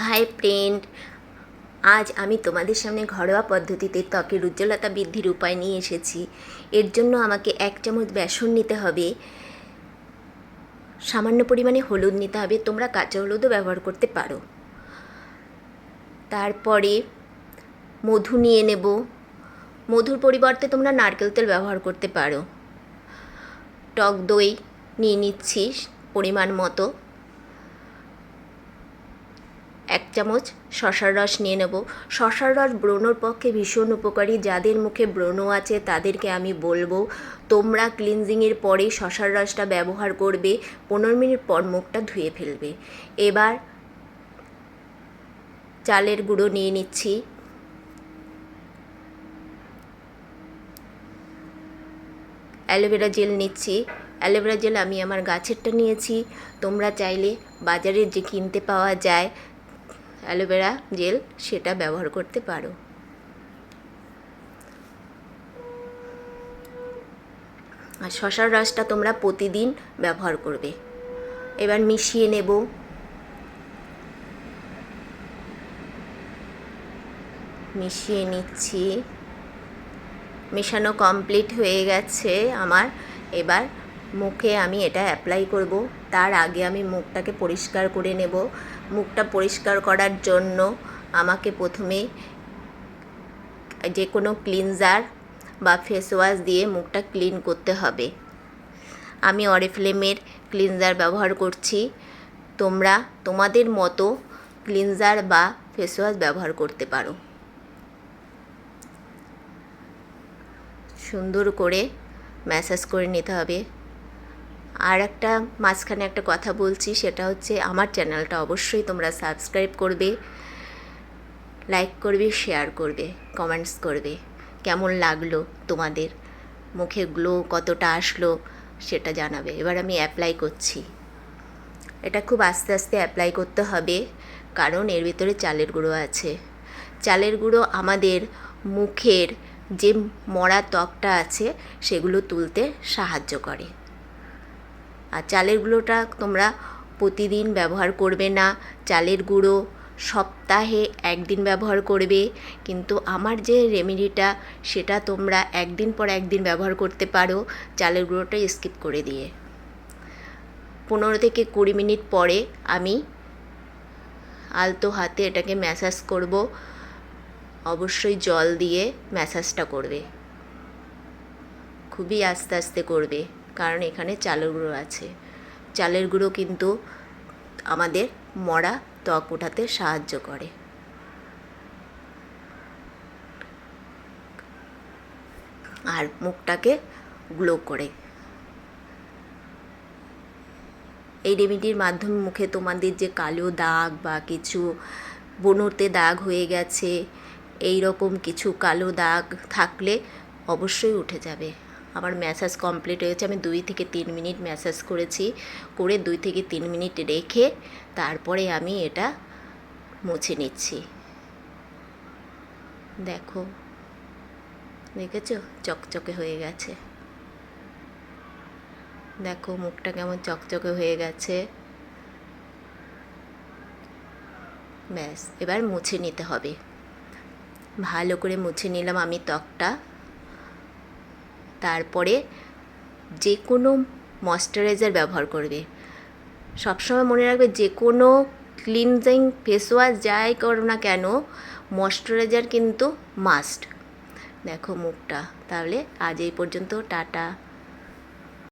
Hi friend, আজ আমি তোমাদের সামনে ঘরোয়া পদ্ধতিতে ত্বকের উজ্জ্বলতা বৃদ্ধির উপায় নিয়ে এসেছি। এর জন্য আমাকে এক চামচ বেসন নিতে হবে। সামান্য পরিমাণে হলুদ নিতে হবে। তোমরা কাঁচা হলুদও ব্যবহার করতে পারো। তারপরে মধু নিয়ে নেব। মধুর পরিবর্তে তোমরা নারকেল তেল ব্যবহার করতে পারো। টক দই নিয়ে নিচ্ছি পরিমাণ মতো। এক চামচ শশার রস নিয়ে নেব। শশার রস ব্রণর পক্ষে ভীষণ উপকারী। যাদের মুখে ব্রণ আছে, তাদেরকে আমি বলব, তোমরা ক্লিনজিংয়ের পরে শশার রসটা ব্যবহার করবে। পনেরো মিনিট পর মুখটা ধুয়ে ফেলবে। এবার চালের গুঁড়ো নিয়ে নিচ্ছি। অ্যালোভেরা জেল নিচ্ছি। অ্যালোভেরা জেল আমি আমার গাছেরটা নিয়েছি। তোমরা চাইলে বাজারে যে কিনতে পাওয়া যায় অ্যালোভেরা জেল সেটা ব্যবহার করতে পারো। আর শশার রসটা তোমরা প্রতিদিন ব্যবহার করবে। এবার মিশিয়ে নেব। মিশিয়ে নিচ্ছি। মেশানো কমপ্লিট হয়ে গেছে আমার। এবার মুখে আমি এটা অ্যাপ্লাই করব। তার আগে আমি মুখটাকে পরিষ্কার করে নেব। মুখটা পরিষ্কার করার জন্য আমাকে প্রথমে যে কোনো ক্লিনজার বা ফেস ওয়াশ দিয়ে মুখটা ক্লিন করতে হবে। আমি অরিফ্লেমের ক্লিনজার ব্যবহার করছি। তোমরা তোমাদের মতো ক্লিনজার বা ফেস ওয়াশ ব্যবহার করতে পারো। সুন্দর করে ম্যাসাজ করে নিতে হবে। আর একটা মাঝখানে একটা কথা বলছি, সেটা হচ্ছে আমার চ্যানেলটা অবশ্যই তোমরা সাবস্ক্রাইব করবে, লাইক করবে, শেয়ার করবে, কমেন্টস করবে। কেমন লাগল তোমাদের? মুখে গ্লো কতটা আসলো সেটা জানাবে। এবার আমি অ্যাপ্লাই করছি। এটা খুব আস্তে আস্তে অ্যাপ্লাই করতে হবে, কারণ এর ভিতরে চালের গুঁড়ো আছে। চালের গুঁড়ো আমাদের মুখের যে মরা ত্বকটা আছে, সেগুলো তুলতে সাহায্য করে। আর চালের গুঁড়োটা তোমরা প্রতিদিন ব্যবহার করবে না। চালের গুঁড়ো সপ্তাহে একদিন ব্যবহার করবে। কিন্তু আমার যে রেমেডিটা, সেটা তোমরা একদিন পর একদিন ব্যবহার করতে পারো। চালের গুঁড়োটা স্কিপ করে দিয়ে। পনেরো থেকে কুড়ি মিনিট পরে আমি আলতো হাতে এটাকে ম্যাসাজ করব। অবশ্যই জল দিয়ে ম্যাসাজটা করবে। খুবই আস্তে আস্তে করবে। কারণ এখানে চালের গুঁড়ো আছে। চালের গুঁড়ো কিন্তু আমাদের মরা ত্বক ওঠাতে সাহায্য করে। আর মুখটাকে গ্লো করে। এই রেমেডির মাধ্যমে মুখে তোমাদের যে কালো দাগ বা কিছু বনুতে দাগ হয়ে গেছে এই রকম কিছু কালো দাগ থাকলে অবশ্যই উঠে যাবে। আমার ম্যাসাজ কমপ্লিট হয়েছে। আমি দুই থেকে তিন মিনিট ম্যাসাজ করেছি, করে দুই থেকে তিন মিনিট রেখে তারপরে আমি এটা মুছে নিচ্ছি। দেখো, দেখেছ? চকচকে হয়ে গেছে। দেখো, মুখটা কেমন চকচকে হয়ে গেছে। ব্যাস, এবার মুছে নিতে হবে। ভালো করে মুছে নিলাম আমি ত্বকটা। তারপরে যে কোনো ময়শ্চারাইজার ব্যবহার করবে। সবসময় মনে রাখবে যে কোনো ক্লিনজিং ফেস ওয়াশ যাই করো না কেন, ময়শ্চারাইজার কিন্তু মাস্ট। দেখো মুখটা, তাহলে আজ এই পর্যন্ত, টাটা।